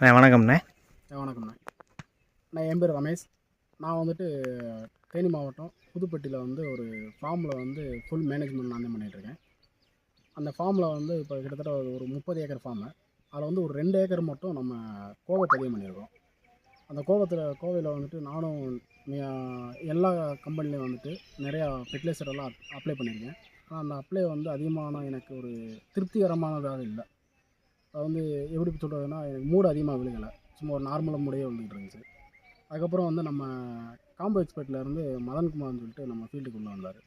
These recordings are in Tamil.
அண்ணே வணக்கம்ண்ணே. வணக்கம்ண்ணே. நான் என் பேர் ரமேஷ். நான் வந்துட்டு தேனி மாவட்டம் புதுப்பட்டியில் வந்து ஒரு ஃபார்மில் வந்து ஃபுல் மேனேஜ்மெண்ட் நான் பண்ணிகிட்ருக்கேன் அந்த ஃபார்மில் வந்து இப்போ கிட்டத்தட்ட ஒரு- முப்பது ஏக்கர் ஃபார்மு. அதில் வந்து ஒரு ரெண்டு ஏக்கர் மட்டும் நம்ம கோவை பதிவு பண்ணியிருக்கோம். அந்த கோவத்தில் கோவையில் வந்துட்டு நானும் எல்லா கம்பெனிலையும் வந்துட்டு நிறையா ஃபெர்டிலைசர் எல்லாம் அப்ளை பண்ணியிருக்கேன். ஆனால் அந்த அப்ளை வந்து அதிகமான எனக்கு ஒரு திருப்திகரமானதாக இல்லை. வந்து எப்படி சொல்கிறதுனா எனக்கு மூடு அதிகமாக விழுகலை. சும்மா ஒரு நார்மலாக மூடையே விழுந்துட்டு இருந்துச்சு. அதுக்கப்புறம் வந்து நம்ம காம்போ எக்ஸ்பர்ட்லேருந்து மதன்குமார்னு சொல்லிட்டு நம்ம ஃபீல்டுக்கு உள்ளே வந்தார்.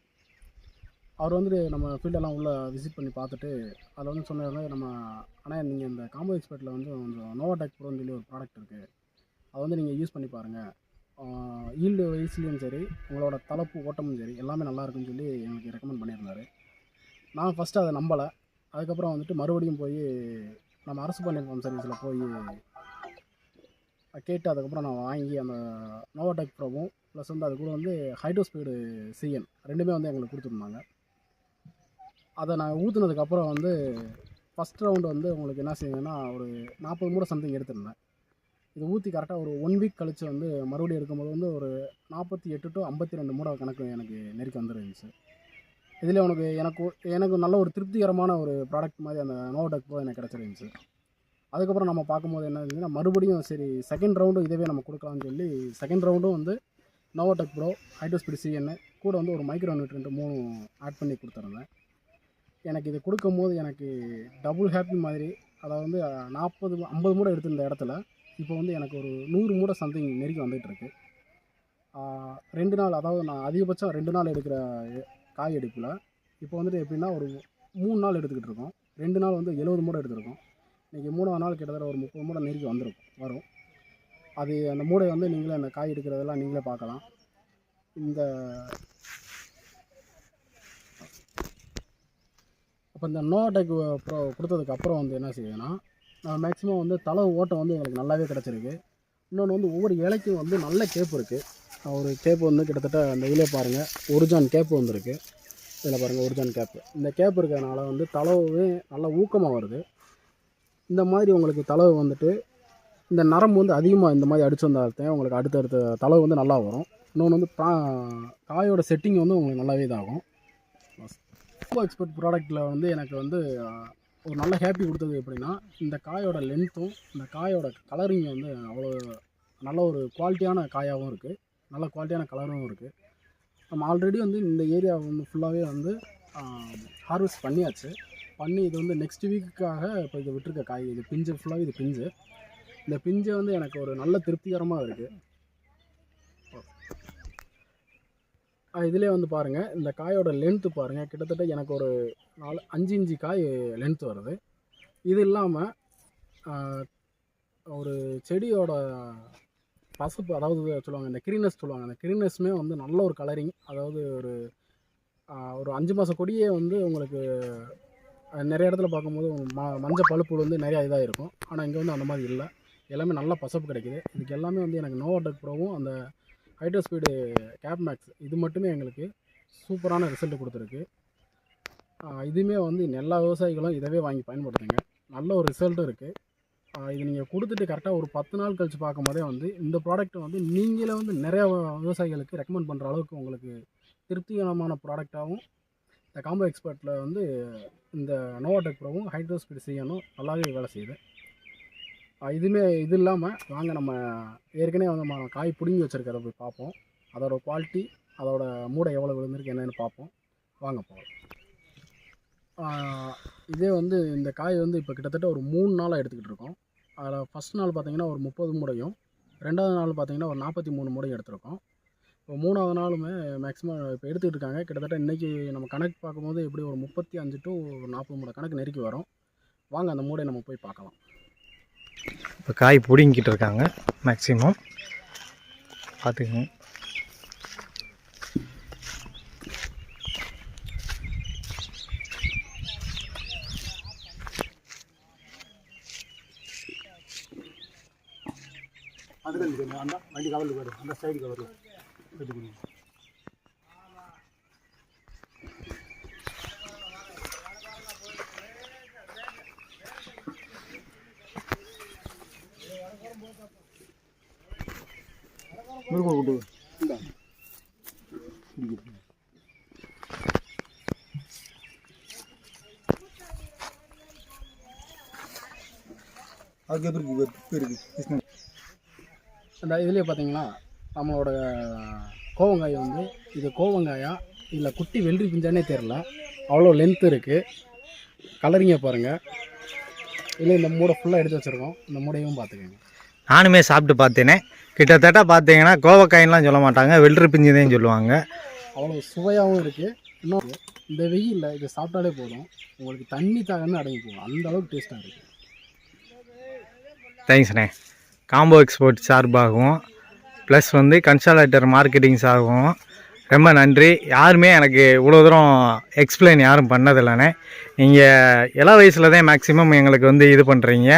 அவர் வந்துட்டு நம்ம ஃபீல்டெல்லாம் உள்ளே விசிட் பண்ணி பார்த்துட்டு அதில் வந்து சொன்னாங்க நம்ம ஆனால் நீங்கள் இந்த காம்போ எக்ஸ்பர்ட்டில் வந்து கொஞ்சம் நோவாடெக் ப்ரோன்னு சொல்லி ஒரு ப்ராடக்ட் இருக்குது அதை வந்து நீங்கள் யூஸ் பண்ணி பாருங்கள் ஈல்டு வயசுலேயும் சரி உங்களோட தலப்பு ஓட்டமும் சரி எல்லாமே நல்லாயிருக்குன்னு சொல்லி எனக்கு ரெக்கமெண்ட் பண்ணியிருந்தாரு. நான் ஃபஸ்ட்டு அதை நம்பலை. அதுக்கப்புறம் வந்துட்டு மறுபடியும் போய் நம்ம அரசு பண்ணியிருக்கோம் சர்வீஸில் போய் கேட்டு அதுக்கப்புறம் நான் வாங்கி அந்த நோவாடெக் ப்ரோவும் ப்ளஸ் வந்து அது கூட வந்து ஹைட்ரோஸ்பீடு சிஎன் ரெண்டுமே வந்து எங்களுக்கு கொடுத்துருந்தாங்க. அதை நான் ஊற்றுனதுக்கப்புறம் வந்து ஃபஸ்ட் ரவுண்டு வந்து உங்களுக்கு என்ன செய்யுங்கன்னா ஒரு நாற்பது மூட சம்திங் எடுத்திருந்தேன். இது ஊற்றி கரெக்டாக ஒரு ஒன் வீக் கழித்து வந்து மறுபடியும் எடுக்கும்போது வந்து ஒரு நாற்பத்தி எட்டு டு ஐம்பத்தி ரெண்டு மூடை கணக்கு எனக்கு நெருக்கி வந்துருந்துச்சு இதில் உனக்கு எனக்கு எனக்கு நல்ல ஒரு திருப்திகரமான ஒரு ப்ராடக்ட் மாதிரி அந்த நோவாடெக் ப்ரோ எனக்கு கிடச்சிருந்துச்சு அதுக்கப்புறம் நம்ம பார்க்கும்போது என்ன இருந்துச்சுன்னா மறுபடியும் சரி செகண்ட் ரவுண்டும் இதவே நம்ம கொடுக்கலாம்னு சொல்லி செகண்ட் ரவுண்டும் வந்து நோவோடெக் ப்ரோ ஹைட்ரோஸ்பீட் சிஎன்னு கூட வந்து ஒரு மைக்ரோ நியூட்ரண்ட் மூணு ஆட் பண்ணி கொடுத்துருந்தேன். எனக்கு இது கொடுக்கும்போது எனக்கு டபுள் ஹாப்பி மாதிரி அதாவது வந்து நாற்பது ஐம்பது மூடை எடுத்திருந்த இடத்துல இப்போ வந்து எனக்கு ஒரு நூறு மூடை சம்திங் நெருக்கி வந்துகிட்ருக்கு. ரெண்டு நாள் அதாவது நான் அதிகபட்சம் ரெண்டு நாள் எடுக்கிற காய் எடுப்பில் இப்போ வந்துட்டு எப்படின்னா ஒரு மூணு நாள் எடுத்துக்கிட்டு இருக்கோம். ரெண்டு நாள் வந்து எழுபது மூடை எடுத்துருக்கோம். இன்றைக்கி மூணாவது நாள் கிட்டத்தட்ட ஒரு முப்பது மூடை நெருக்கி வந்துருக்கும் வரும். அது அந்த மூடை வந்து நீங்களே அந்த காய் எடுக்கிறதெல்லாம் நீங்களே பார்க்கலாம். இந்த அப்போ இந்த நோவாடெக் ப்ரோ கொடுத்ததுக்கப்புறம் வந்து என்ன செய்யுதுன்னா மேக்ஸிமம் வந்து தலை ஓட்டம் வந்து எங்களுக்கு நல்லாவே கிடச்சிருக்கு. இன்னொன்று வந்து ஒவ்வொரு இலைக்கும் வந்து நல்ல கேப் இருக்குது ஒரு கேப் வந்து கிட்டத்தட்ட அந்த இதில் பாருங்கள் ஒரிஜான் கேப் வந்திருக்கு. இதில் பாருங்கள் ஒரிஜான் கேப்பு இந்த கேப் இருக்கிறதுனால வந்து தளவு நல்லா ஊக்கமாக வருது. இந்த மாதிரி உங்களுக்கு தளவு வந்துட்டு இந்த நரம்பு வந்து அதிகமாக இந்த மாதிரி அடிச்சு வந்தால்தான் உங்களுக்கு அடுத்தடுத்த தளவு வந்து நல்லா வரும். இன்னொன்று வந்து ப்ரா காயோட செட்டிங் வந்து உங்களுக்கு நல்லாவே இதாகும். ரொம்ப எக்ஸ்பர்ட் ப்ராடக்ட்டில் வந்து எனக்கு வந்து ஒரு நல்ல ஹாப்பி கொடுத்தது எப்படின்னா இந்த காயோட லென்த்தும் இந்த காயோட கலரிங் வந்து அவ்வளோ நல்ல ஒரு குவாலிட்டியான காயாகவும் இருக்குது நல்ல குவாலிட்டியான கலரும் இருக்குது நம்ம ஆல்ரெடி வந்து இந்த ஏரியா வந்து ஃபுல்லாகவே வந்து ஹார்வெஸ்ட் பண்ணியாச்சு. பண்ணி இது வந்து நெக்ஸ்ட் வீக்குக்காக இப்போ இதை விட்டுருக்க காய் இது பிஞ்சு ஃபுல்லாகவே இது பிஞ்சு. இந்த பிஞ்சை வந்து எனக்கு ஒரு நல்ல திருப்திகரமாக இருக்குது இதிலே வந்து பாருங்கள் இந்த காயோட லென்த்து பாருங்கள் கிட்டத்தட்ட எனக்கு ஒரு நாலு அஞ்சு இஞ்சு காய் லென்த் வருது. இது இல்லாமல் ஒரு செடியோட பசப்பு அதாவது சொல்லுவாங்க இந்த கிரீனஸ் சொல்லுவாங்க அந்த கிரீனஸ்மே வந்து நல்ல ஒரு கலரிங் அதாவது ஒரு ஒரு அஞ்சு மாத கொடியே வந்து உங்களுக்கு நிறைய இடத்துல பார்க்கும்போது ம மஞ்சள் பழுப்பு வந்து நிறையா இதாக இருக்கும் ஆனால் இங்கே வந்து அந்த மாதிரி இல்லை. எல்லாமே நல்லா பசப்பு கிடைக்குது. இதுக்கு எல்லாமே வந்து எனக்கு நோவாடெக் ப்ரோவும் அந்த ஹைட்ரோஸ்பீடு கேப் மேக்ஸ் இது மட்டுமே எங்களுக்கு சூப்பரான ரிசல்ட் கொடுத்துருக்கு. இதுவுமே வந்து எல்லா விவசாயிகளும் இதவே வாங்கி பயன்படுத்துங்க. நல்ல ஒரு ரிசல்ட்டும் இருக்குது இது நீங்கள் கொடுத்துட்டு கரெக்டாக ஒரு பத்து நாள் கழித்து பார்க்கும்போதே வந்து இந்த ப்ராடக்ட்டை வந்து நீங்களே வந்து நிறையா விவசாயிகளுக்கு ரெக்கமெண்ட் பண்ணுற அளவுக்கு உங்களுக்கு திருப்திகரமான ப்ராடக்டாகவும் இந்த காம்போ எக்ஸ்பர்ட்டில் வந்து இந்த நோவாடெக் ப்ரோவும் ஹைட்ரோஸ்பீடு செய்யணும் நல்லாவே வேலை செய்யுது. இதுவுமே இது இல்லாமல் வாங்க நம்ம ஏற்கனவே வந்து நம்ம காய் பிடுங்கி வச்சுருக்கிறத போய் பார்ப்போம். அதோட குவாலிட்டி அதோட மூடை எவ்வளோ விழுந்திருக்கு என்னென்னு பார்ப்போம். வாங்க போகலாம் இதே வந்து இந்த காய் வந்து இப்போ கிட்டத்தட்ட ஒரு மூணு நாளாக எடுத்துக்கிட்டு இருக்கோம். அதில் ஃபஸ்ட் நாள் பார்த்தீங்கன்னா ஒரு முப்பது மூடையும் ரெண்டாவது நாள் பார்த்தீங்கன்னா ஒரு நாற்பத்தி மூணு மூடையும் எடுத்திருக்கோம். மூணாவது நாளுமே மேக்ஸிமம் இப்போ எடுத்துக்கிட்டு இருக்காங்க. கிட்டத்தட்ட இன்றைக்கி நம்ம கணக்கு பார்க்கும்போது எப்படி ஒரு முப்பத்தி அஞ்சு டு நாற்பது மூடை கணக்கு நெருக்கி வரும். வாங்க அந்த மூடையை நம்ம போய் பார்க்கலாம். இப்போ காய் பிடிங்கிட்டு இருக்காங்க மேக்ஸிமம் பார்த்துக்குங்க. அதுக்கு அந்த வண்டி கவலுக்கு வரும் அந்த முருகன் கொண்டு அதுக்கு எப்படி இருக்கு. கிருஷ்ணன் அந்த இதுலேயே பார்த்தீங்கன்னா நம்மளோட கோவங்காய் வந்து இது கோவங்காயா இல்லை குட்டி வெள்ளரி பிஞ்சானே தெரில அவ்வளோ லென்த் இருக்குது கலரிங்கை பாருங்கள் இல்லை இந்த மூடை ஃபுல்லாக எடுத்து வச்சுருக்கோம். இந்த மூடையும் பார்த்துக்கோங்க நானுமே சாப்பிட்டு பார்த்தேனே. கிட்டத்தட்ட பார்த்தீங்கன்னா கோவக்காயின்லாம் சொல்ல மாட்டாங்க வெள்ளரி பிஞ்சுதான் சொல்லுவாங்க. அவ்வளோ சுவையாகவும் இருக்குது இன்னும் இந்த வெயிலில் இதை சாப்பிட்டாலே போதும். உங்களுக்கு தண்ணி தாகன்னு அடங்கி போகும். அந்த அளவுக்கு டேஸ்ட்டாக இருக்குது தேங்க்ஸ்ண்ணே காம்போ எக்ஸ்போர்ட் சார்பாகவும் ப்ளஸ் வந்து கன்சாலேட்டர் மார்க்கெட்டிங்ஸ் ஆகும் ரொம்ப நன்றி. யாருமே எனக்கு இவ்வளோ தூரம் எக்ஸ்பிளைன் யாரும் பண்ணதில்லைண்ணே. நீங்கள் இள வயசில் தான் மேக்ஸிமம் எங்களுக்கு வந்து இது பண்ணுறீங்க